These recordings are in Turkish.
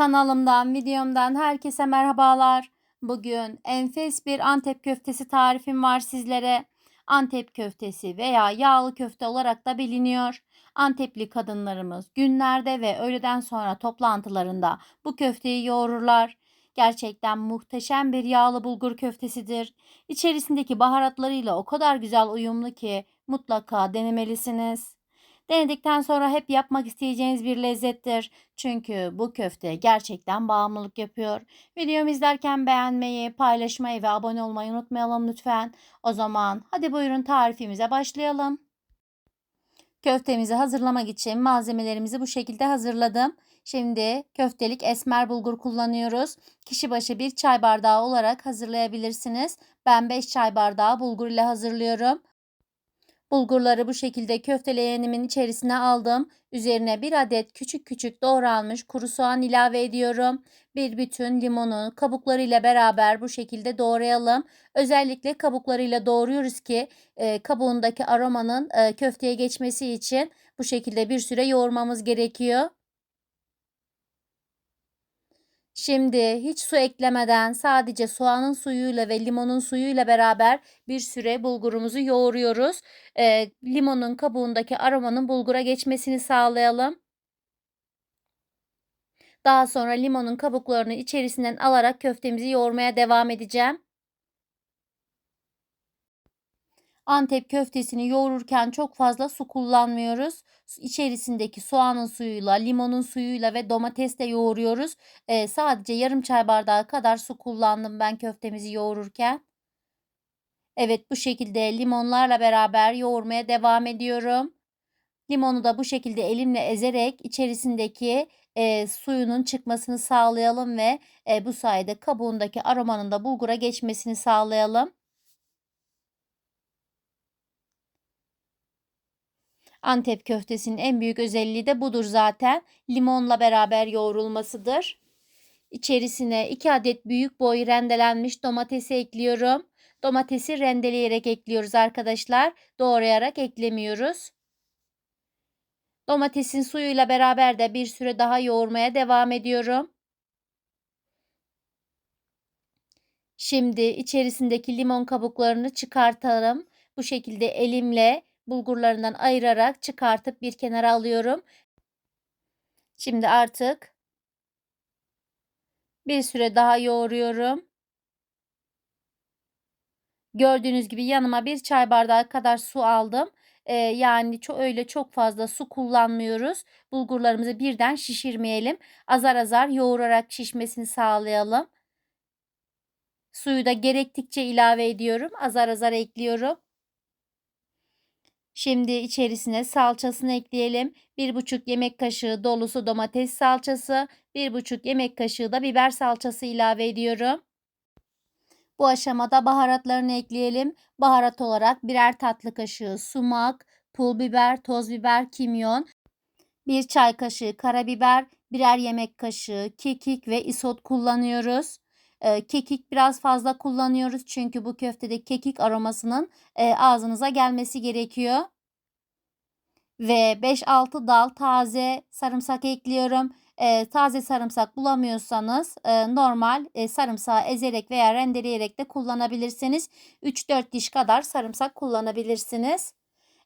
Kanalımdan, videomdan herkese merhabalar. Bugün enfes bir Antep köftesi tarifim var sizlere. Antep köftesi veya yağlı köfte olarak da biliniyor. Antepli kadınlarımız günlerde ve öğleden sonra toplantılarında bu köfteyi yoğururlar. Gerçekten muhteşem bir yağlı bulgur köftesidir. İçerisindeki baharatlarıyla o kadar güzel uyumlu ki mutlaka denemelisiniz. Denedikten sonra hep yapmak isteyeceğiniz bir lezzettir. Çünkü bu köfte gerçekten bağımlılık yapıyor. Videomu izlerken beğenmeyi, paylaşmayı ve abone olmayı unutmayalım lütfen. O zaman hadi buyurun tarifimize başlayalım. Köftemizi hazırlamak için malzemelerimizi bu şekilde hazırladım. Şimdi köftelik esmer bulgur kullanıyoruz. Kişi başı bir çay bardağı olarak hazırlayabilirsiniz. Ben 5 çay bardağı bulgur ile hazırlıyorum. Bulgurları bu şekilde köfte leğenimin içerisine aldım. Üzerine bir adet küçük küçük doğranmış kuru soğan ilave ediyorum. Bir bütün limonu kabuklarıyla beraber bu şekilde doğrayalım. Özellikle kabuklarıyla doğruyoruz ki e, kabuğundaki aromanın e, köfteye geçmesi için bu şekilde bir süre yoğurmamız gerekiyor. Şimdi hiç su eklemeden sadece soğanın suyuyla ve limonun suyuyla beraber bir süre bulgurumuzu yoğuruyoruz. E, limonun kabuğundaki aromanın bulgura geçmesini sağlayalım. Daha sonra limonun kabuklarını içerisinden alarak köftemizi yoğurmaya devam edeceğim. Antep köftesini yoğururken çok fazla su kullanmıyoruz. İçerisindeki soğanın suyuyla, limonun suyuyla ve domatesle yoğuruyoruz. Ee, sadece yarım çay bardağı kadar su kullandım ben köftemizi yoğururken. Evet bu şekilde limonlarla beraber yoğurmaya devam ediyorum. Limonu da bu şekilde elimle ezerek içerisindeki e, suyunun çıkmasını sağlayalım ve e, bu sayede kabuğundaki aromanın da bulgura geçmesini sağlayalım. Antep köftesinin en büyük özelliği de budur zaten. Limonla beraber yoğrulmasıdır. İçerisine 2 adet büyük boy rendelenmiş domatesi ekliyorum. Domatesi rendeleyerek ekliyoruz arkadaşlar. Doğrayarak eklemiyoruz. Domatesin suyuyla beraber de bir süre daha yoğurmaya devam ediyorum. Şimdi içerisindeki limon kabuklarını çıkartalım. Bu şekilde elimle bulgurlarından ayırarak çıkartıp bir kenara alıyorum. Şimdi artık bir süre daha yoğuruyorum. Gördüğünüz gibi yanıma bir çay bardağı kadar su aldım. Ee, yani çok öyle çok fazla su kullanmıyoruz. Bulgurlarımızı birden şişirmeyelim. Azar azar yoğurarak şişmesini sağlayalım. Suyu da gerektikçe ilave ediyorum. Azar azar ekliyorum. Şimdi içerisine salçasını ekleyelim. 1,5 yemek kaşığı dolusu domates salçası, 1,5 yemek kaşığı da biber salçası ilave ediyorum. Bu aşamada baharatlarını ekleyelim. Baharat olarak birer tatlı kaşığı sumak, pul biber, toz biber, kimyon, 1 çay kaşığı karabiber, birer yemek kaşığı kekik ve isot kullanıyoruz. E, kekik biraz fazla kullanıyoruz çünkü bu köftede kekik aromasının e, ağzınıza gelmesi gerekiyor. Ve 5-6 dal taze sarımsak ekliyorum. E, taze sarımsak bulamıyorsanız e, normal e, sarımsağı ezerek veya rendeleyerek de kullanabilirsiniz. 3-4 diş kadar sarımsak kullanabilirsiniz.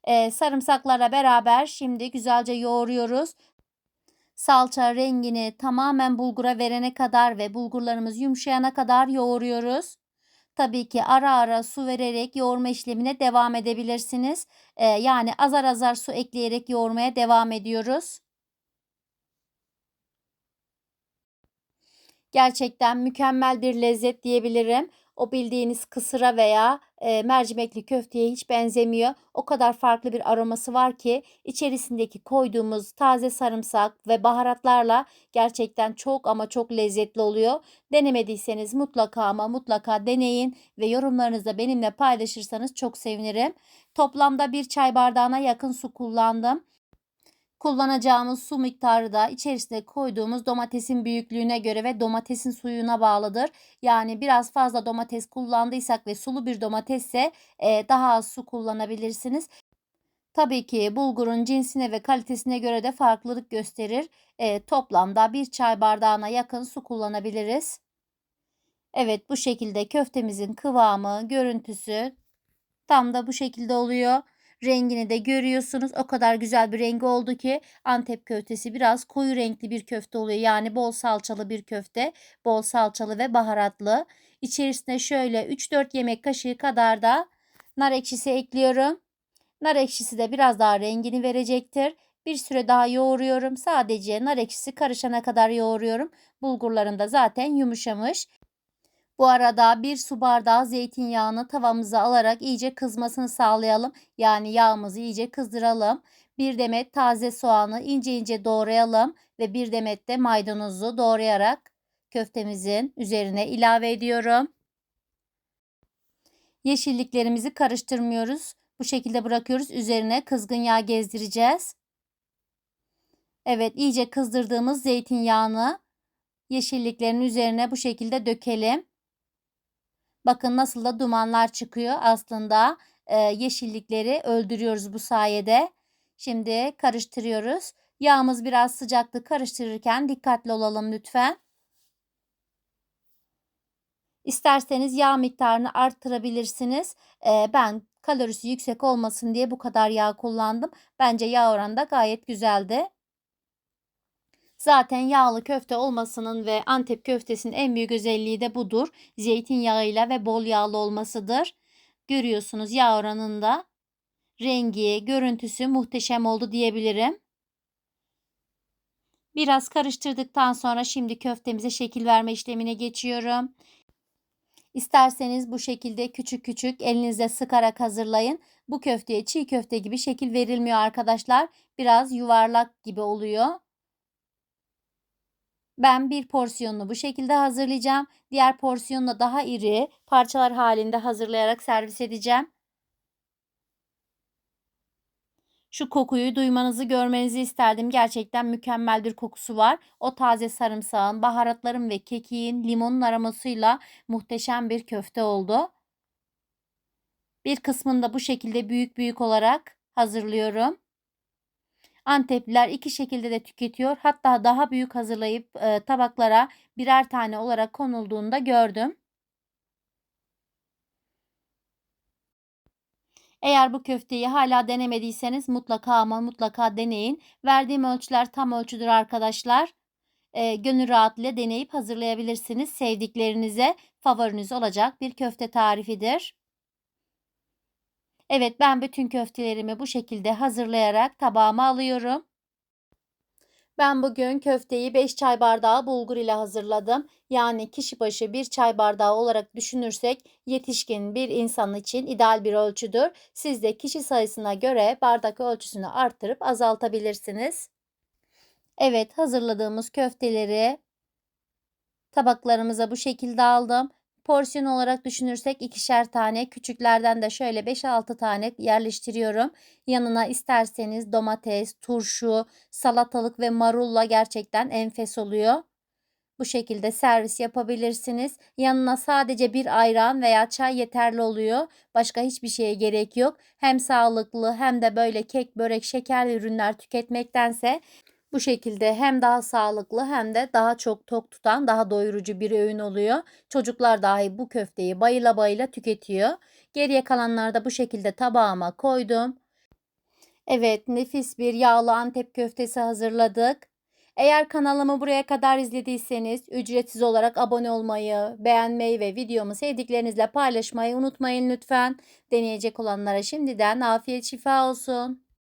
E, sarımsaklara beraber şimdi güzelce yoğuruyoruz. Salça rengini tamamen bulgura verene kadar ve bulgurlarımız yumuşayana kadar yoğuruyoruz. Tabii ki ara ara su vererek yoğurma işlemine devam edebilirsiniz. Ee, yani azar azar su ekleyerek yoğurmaya devam ediyoruz. Gerçekten mükemmel bir lezzet diyebilirim. O bildiğiniz kısıra veya e, mercimekli köfteye hiç benzemiyor. O kadar farklı bir aroması var ki içerisindeki koyduğumuz taze sarımsak ve baharatlarla gerçekten çok ama çok lezzetli oluyor. Denemediyseniz mutlaka ama mutlaka deneyin ve yorumlarınızı benimle paylaşırsanız çok sevinirim. Toplamda bir çay bardağına yakın su kullandım. Kullanacağımız su miktarı da içerisine koyduğumuz domatesin büyüklüğüne göre ve domatesin suyuna bağlıdır. Yani biraz fazla domates kullandıysak ve sulu bir domatesse e, daha az su kullanabilirsiniz. Tabii ki bulgurun cinsine ve kalitesine göre de farklılık gösterir. Eee, toplamda 1 çay bardağına yakın su kullanabiliriz. Evet, bu şekilde köftemizin kıvamı, görüntüsü tam da bu şekilde oluyor. Rengini de görüyorsunuz. O kadar güzel bir rengi oldu ki Antep köftesi biraz koyu renkli bir köfte oluyor. Yani bol salçalı bir köfte. Bol salçalı ve baharatlı. İçerisine şöyle 3-4 yemek kaşığı kadar da nar ekşisi ekliyorum. Nar ekşisi de biraz daha rengini verecektir. Bir süre daha yoğuruyorum. Sadece nar ekşisi karışana kadar yoğuruyorum. Bulgurlarım da zaten yumuşamış. Bu arada bir su bardağı zeytinyağını tavamıza alarak iyice kızmasını sağlayalım. Yani yağımızı iyice kızdıralım. Bir demet taze soğanı ince ince doğrayalım ve bir demet de maydanozu doğrayarak köftemizin üzerine ilave ediyorum. Yeşilliklerimizi karıştırmıyoruz. Bu şekilde bırakıyoruz. Üzerine kızgın yağ gezdireceğiz. Evet iyice kızdırdığımız zeytinyağını yeşilliklerin üzerine bu şekilde dökelim. Bakın nasıl da dumanlar çıkıyor. Aslında e, yeşillikleri öldürüyoruz bu sayede. Şimdi karıştırıyoruz. Yağımız biraz sıcaktı. Karıştırırken dikkatli olalım lütfen. İsterseniz yağ miktarını arttırabilirsiniz. E, ben kalorisi yüksek olmasın diye bu kadar yağ kullandım. Bence yağ oranı da gayet güzeldi. Zaten yağlı köfte olmasının ve Antep köftesinin en büyük özelliği de budur. Zeytinyağıyla ve bol yağlı olmasıdır. Görüyorsunuz yağ oranında rengi, görüntüsü muhteşem oldu diyebilirim. Biraz karıştırdıktan sonra şimdi köftemize şekil verme işlemine geçiyorum. İsterseniz bu şekilde küçük küçük elinizle sıkarak hazırlayın. Bu köfteye çiğ köfte gibi şekil verilmiyor arkadaşlar. Biraz yuvarlak gibi oluyor. Ben bir porsiyonunu bu şekilde hazırlayacağım. Diğer porsiyonunu daha iri parçalar halinde hazırlayarak servis edeceğim. Şu kokuyu duymanızı görmenizi isterdim. Gerçekten mükemmel bir kokusu var. O taze sarımsağın, baharatların ve kekiğin, limonun aromasıyla muhteşem bir köfte oldu. Bir kısmını da bu şekilde büyük büyük olarak hazırlıyorum. Antepliler iki şekilde de tüketiyor. Hatta daha büyük hazırlayıp e, tabaklara birer tane olarak konulduğunda gördüm. Eğer bu köfteyi hala denemediyseniz mutlaka ama mutlaka deneyin. Verdiğim ölçüler tam ölçüdür arkadaşlar. E, gönül rahatlığıyla deneyip hazırlayabilirsiniz. Sevdiklerinize favoriniz olacak bir köfte tarifidir. Evet ben bütün köftelerimi bu şekilde hazırlayarak tabağıma alıyorum. Ben bugün köfteyi 5 çay bardağı bulgur ile hazırladım. Yani kişi başı 1 çay bardağı olarak düşünürsek yetişkin bir insan için ideal bir ölçüdür. Siz de kişi sayısına göre bardak ölçüsünü arttırıp azaltabilirsiniz. Evet hazırladığımız köfteleri tabaklarımıza bu şekilde aldım. Porsiyon olarak düşünürsek ikişer tane küçüklerden de şöyle 5-6 tane yerleştiriyorum. Yanına isterseniz domates, turşu, salatalık ve marulla gerçekten enfes oluyor. Bu şekilde servis yapabilirsiniz. Yanına sadece bir ayran veya çay yeterli oluyor. Başka hiçbir şeye gerek yok. Hem sağlıklı hem de böyle kek, börek, şeker ürünler tüketmektense bu şekilde hem daha sağlıklı hem de daha çok tok tutan, daha doyurucu bir öğün oluyor. Çocuklar dahi bu köfteyi bayıla bayıla tüketiyor. Geriye kalanları da bu şekilde tabağıma koydum. Evet, nefis bir yağlı Antep köftesi hazırladık. Eğer kanalımı buraya kadar izlediyseniz ücretsiz olarak abone olmayı, beğenmeyi ve videomu sevdiklerinizle paylaşmayı unutmayın lütfen. Deneyecek olanlara şimdiden afiyet şifa olsun.